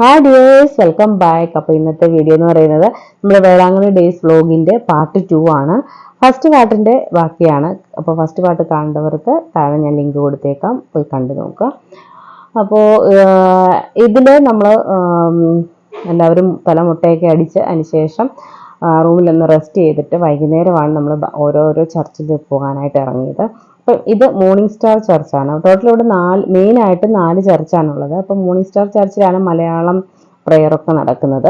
Hi dears welcome back അപ്പോൾ ഇന്നത്തെ video എന്ന് പറയുന്നത് നമ്മൾ വേളാങ്കണ്ണി ഡേയ്സ് വ്ലോഗിന്റെ പാർട്ട് ടു ആണ്. ഫസ്റ്റ് പാർട്ടിന്റെ ബാക്കിയാണ്. അപ്പോൾ ഫസ്റ്റ് പാർട്ട് കാണേണ്ടവർക്ക് താഴെ ഞാൻ ലിങ്ക് കൊടുത്തേക്കാം. പോയി കണ്ടു നോക്കുക. അപ്പോൾ ഇതിൽ നമ്മൾ എല്ലാവരും തലമുട്ടയൊക്കെ അടിച്ച് അതിനുശേഷം റൂമിൽ ഒന്ന് റെസ്റ്റ് ചെയ്തിട്ട് വൈകുന്നേരമാണ് നമ്മൾ ഓരോരോ ചർച്ചിൽ പോകാനായിട്ട് ഇറങ്ങിയത്. അപ്പം ഇത് മോർണിംഗ് സ്റ്റാർ ചർച്ചാണ് ടോട്ടൽ ഇവിടെ നാല് മെയിനായിട്ട് നാല് ചർച്ചാണുള്ളത് അപ്പം മോർണിംഗ് സ്റ്റാർ ചർച്ചിലാണ് മലയാളം പ്രെയറൊക്കെ നടക്കുന്നത്.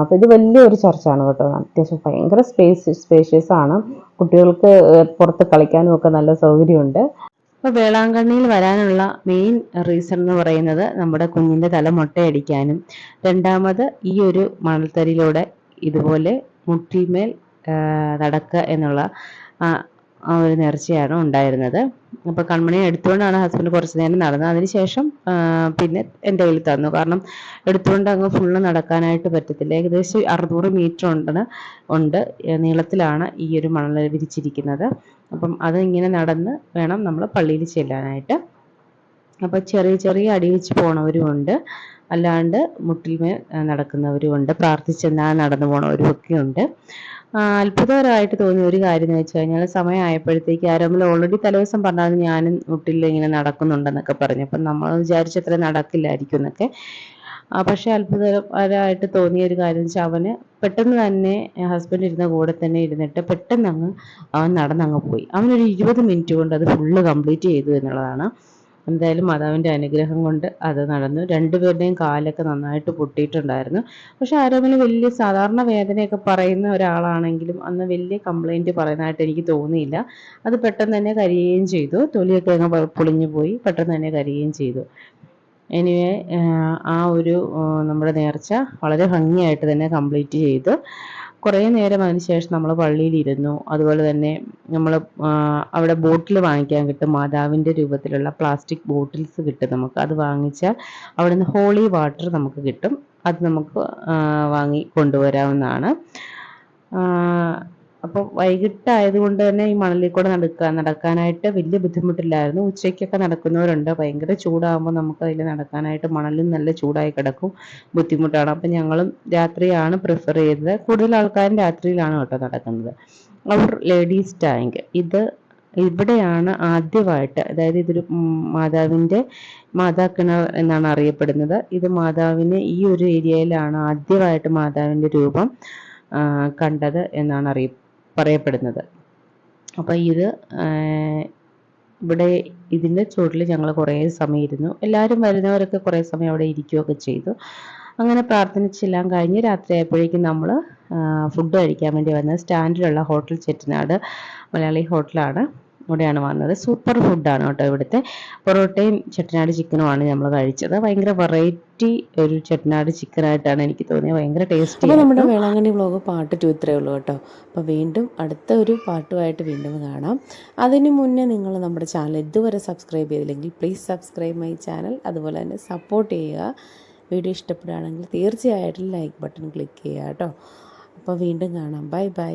അപ്പോൾ ഇത് വലിയൊരു ചർച്ചാണ് കേട്ടോ. അത്യാവശ്യം ഭയങ്കര സ്പേസ് സ്പേഷ്യസ് ആണ്. കുട്ടികൾക്ക് പുറത്ത് കളിക്കാനും ഒക്കെ നല്ല സൗകര്യമുണ്ട്. അപ്പോൾ വേളാങ്കണ്ണിയിൽ വരാനുള്ള മെയിൻ റീസൺ എന്ന് പറയുന്നത് നമ്മുടെ കുഞ്ഞിന്റെ തല മുട്ടയടിക്കാനും രണ്ടാമത് ഈ ഒരു മണൽത്തരിയിലൂടെ ഇതുപോലെ മുട്ടിമേൽ നടക്കുക എന്നുള്ള ആ ഒരു നേർച്ചയാണ് ഉണ്ടായിരുന്നത്. അപ്പോൾ കൺമണി എടുത്തുകൊണ്ടാണ് ഹസ്ബൻഡ് കുറച്ച് നേരം നടന്നത്. അതിനുശേഷം പിന്നെ എന്റെ കയ്യിൽ തന്നു. കാരണം എടുത്തുകൊണ്ട് അങ്ങ് ഫുള്ള് നടക്കാനായിട്ട് പറ്റത്തില്ല. ഏകദേശം അറുന്നൂറ് മീറ്റർ ഉണ്ട് ഉണ്ട്. നീളത്തിലാണ് ഈ ഒരു മണൽ വിരിച്ചിരിക്കുന്നത്. അപ്പം അത് ഇങ്ങനെ നടന്ന് വേണം നമ്മൾ പള്ളിയിൽ ചെല്ലാനായിട്ട്. അപ്പോൾ ചെറിയ ചെറിയ അടി വെച്ച് പോണവരുമുണ്ട് അല്ലാണ്ട് മുട്ടിൽമേൽ നടക്കുന്നവരുമുണ്ട്. പ്രാർത്ഥിച്ചെന്നാൽ നടന്നു പോണവരും ഒക്കെ ഉണ്ട് അത്ഭുതകരമായിട്ട് തോന്നിയ ഒരു കാര്യം എന്ന് വെച്ച് കഴിഞ്ഞാൽ സമയമായപ്പോഴത്തേക്ക് ആരെങ്കിലും ഓൾറെഡി തലേദിവസം പറഞ്ഞാൽ ഞാനും മുട്ടിൽ ഇങ്ങനെ നടക്കുന്നുണ്ടെന്നൊക്കെ പറഞ്ഞു. അപ്പം നമ്മൾ വിചാരിച്ചത്ര നടക്കില്ലായിരിക്കും എന്നൊക്കെ. പക്ഷെ അത്ഭുതകരമായിട്ട് തോന്നിയ ഒരു കാര്യം വെച്ചാൽ അവന് പെട്ടെന്ന് തന്നെ ഹസ്ബൻഡ് ഇരുന്ന കൂടെ തന്നെ ഇരുന്നിട്ട് പെട്ടെന്ന് അങ്ങ് അവൻ നടന്നങ്ങ് പോയി. അവനൊരു ഇരുപത് മിനിറ്റ് കൊണ്ട് അത് ഫുള്ള് കംപ്ലീറ്റ് ചെയ്തു എന്നുള്ളതാണ്. എന്തായാലും മാതാവിന്റെ അനുഗ്രഹം കൊണ്ട് അത് നടന്നു. രണ്ടുപേരുടെയും കാലൊക്കെ നന്നായിട്ട് പൊട്ടിയിട്ടുണ്ടായിരുന്നു. പക്ഷെ ആരോമിന് വലിയ സാധാരണ വേദനയൊക്കെ പറയുന്ന ഒരാളാണെങ്കിലും അന്ന് വലിയ കംപ്ലൈന്റ് പറയുന്നതായിട്ട് എനിക്ക് തോന്നിയില്ല. അത് പെട്ടെന്ന് തന്നെ കരിയുകയും ചെയ്തു. തൊലിയൊക്കെ അങ്ങ് പൊളിഞ്ഞു പോയി. പെട്ടെന്ന് തന്നെ കരിയുകയും ചെയ്തു. എനിവേ ആ ഒരു നമ്മുടെ നേർച്ച വളരെ ഭംഗിയായിട്ട് തന്നെ കംപ്ലീറ്റ് ചെയ്തു. കുറേ നേരം അതിന് ശേഷം നമ്മൾ പള്ളിയിലിരുന്നു. അതുപോലെ തന്നെ നമ്മൾ അവിടെ ബോട്ടിൽ വാങ്ങിക്കാൻ കിട്ടും. മാതാവിന്റെ രൂപത്തിലുള്ള പ്ലാസ്റ്റിക് ബോട്ടിൽസ് കിട്ടും നമുക്ക്. അത് വാങ്ങിച്ചാൽ അവിടെ നിന്ന് ഹോളി വാട്ടർ നമുക്ക് കിട്ടും. അത് നമുക്ക് വാങ്ങി കൊണ്ടുവരാവുന്നതാണ്. അപ്പോൾ വൈകിട്ടായതുകൊണ്ട് തന്നെ ഈ മണലിൽ കൂടെ നടക്കാൻ നടക്കാനായിട്ട് വലിയ ബുദ്ധിമുട്ടില്ലായിരുന്നു. ഉച്ചയ്ക്കൊക്കെ നടക്കുന്നവരുണ്ട്. ഭയങ്കര ചൂടാകുമ്പോൾ നമുക്ക് അതിൽ നടക്കാനായിട്ട് മണലും നല്ല ചൂടായി കിടക്കും. ബുദ്ധിമുട്ടാണ്. അപ്പം ഞങ്ങളും രാത്രിയാണ് പ്രിഫർ ചെയ്തത്. കൂടുതൽ ആൾക്കാരും രാത്രിയിലാണ് കേട്ടോ നടക്കുന്നത്. അവർ ലേഡീസ് ടാങ്ക് ഇത് ഇവിടെയാണ് ആദ്യമായിട്ട് അതായത് ഇതൊരു മാതാവിന്റെ മാതാ കിണർ എന്നാണ് അറിയപ്പെടുന്നത്. ഇത് മാതാവിന് ഈ ഒരു ഏരിയയിലാണ് ആദ്യമായിട്ട് മാതാവിന്റെ രൂപം കണ്ടത് എന്നാണ് അറിയ പറയപ്പെടുന്നത്. അപ്പോൾ ഇത് ഇവിടെ ഇതിന്റെ ചുവട്ടിൽ ഞങ്ങൾ കുറേ സമയം ഇരുന്നു. എല്ലാവരും വരുന്നവരൊക്കെ കുറേ സമയം അവിടെ ഇരിക്കുകയൊക്കെ ചെയ്തു. അങ്ങനെ പ്രാർത്ഥനിച്ചെല്ലാം കഴിഞ്ഞ് രാത്രിയായപ്പോഴേക്കും നമ്മൾ ഫുഡ് കഴിക്കാൻ വേണ്ടി വന്ന സ്റ്റാൻഡിലുള്ള ഹോട്ടൽ ചെട്ടിനാട് മലയാളി ഹോട്ടലാണ്. ഇവിടെയാണ് വന്നത്. സൂപ്പർ ഫുഡാണ് കേട്ടോ ഇവിടുത്തെ. പൊറോട്ടയും ചെട്ടിനാട് ചിക്കനുമാണ് നമ്മൾ കഴിച്ചത്. ഭയങ്കര വെറൈറ്റി ഒരു ചെട്ടിനാട് ചിക്കനായിട്ടാണ് എനിക്ക് തോന്നിയത്. ഭയങ്കര ടേസ്റ്റി അപ്പോൾ നമ്മുടെ വേളാങ്കണ്ണി വ്ലോഗ് പാർട്ട് ടു ഇത്രയേ ഉള്ളൂ കേട്ടോ. അപ്പോൾ വീണ്ടും അടുത്ത ഒരു പാട്ടുമായിട്ട് വീണ്ടും കാണാം. അതിന് മുന്നേ നിങ്ങൾ നമ്മുടെ ചാനൽ ഇതുവരെ സബ്സ്ക്രൈബ് ചെയ്തില്ലെങ്കിൽ പ്ലീസ് സബ്സ്ക്രൈബ് മൈ ചാനൽ അതുപോലെ തന്നെ സപ്പോർട്ട് ചെയ്യുക. വീഡിയോ ഇഷ്ടപ്പെടുകയാണെങ്കിൽ തീർച്ചയായിട്ടും ലൈക്ക് ബട്ടൺ ക്ലിക്ക് ചെയ്യുക കേട്ടോ. അപ്പോൾ വീണ്ടും കാണാം. Bye bye